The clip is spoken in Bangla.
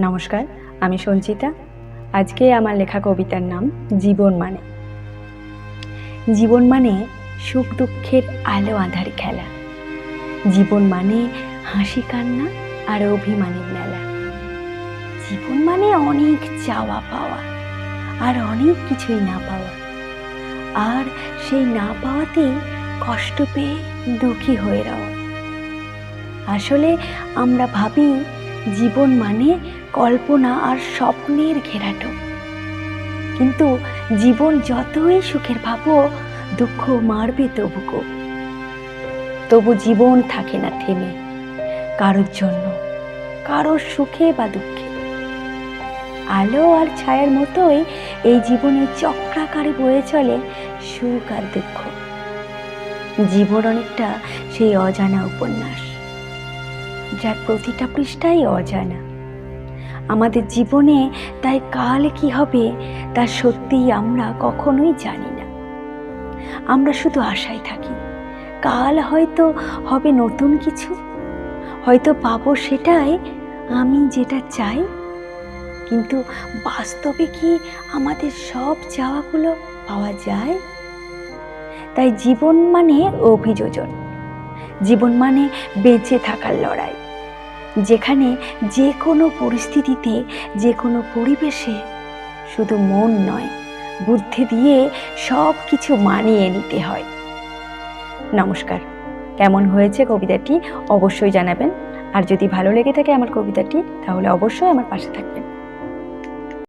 নমস্কার, আমি সঞ্চিতা। আজকে আমার লেখা কবিতার নাম জীবন মানে। জীবন মানে সুখ দুঃখের আলো আধার খেলা। জীবন মানে হাসি কান্না আর অভিমানের মেলা। জীবন মানে অনেক চাওয়া পাওয়া আর অনেক কিছুই না পাওয়া। আর সেই না পাওয়াতেই কষ্ট পেয়ে দুঃখী হয়ে রওয়া। আসলে আমরা ভাবি জীবন মানে কল্পনা আর স্বপ্নের ঘেরাটো। কিন্তু জীবন যতই সুখের ভাবো, দুঃখ মারবে তবুকো তবু জীবন থাকে না থেমে, কারোর জন্য, কারোর সুখে বা দুঃখে। আলো আর ছায়ার মতোই এই জীবনে চক্রাকারে বয়ে চলে সুখ আর দুঃখ। জীবন অনেকটা সেই অজানা উপন্যাস, যার প্রতিটা পৃষ্ঠাই অজানা। আমাদের জীবনে তাই কাল কি হবে, তা সত্যিই আমরা কখনোই জানি না। আমরা শুধু আশায় থাকি, কাল হয়তো হবে নতুন কিছু, হয়তো পাবো সেটাই আমি যেটা চাই। কিন্তু বাস্তবে কি আমাদের সব চাওয়াগুলো পাওয়া যায়? তাই জীবন মানে অভিযোজন, জীবন মানে বেঁচে থাকার লড়াই। যেখানে যে কোনো পরিস্থিতিতে, যে কোনো পরিবেশে শুধু মন নয়, বুদ্ধি দিয়ে সব কিছু মানিয়ে নিতে হয়। নমস্কার। কেমন হয়েছে কবিতাটি? অবশ্যই জানাবেন। আর যদি ভালো লেগে থাকে আমার কবিতাটি, তাহলে অবশ্যই আমার পাশে থাকবেন।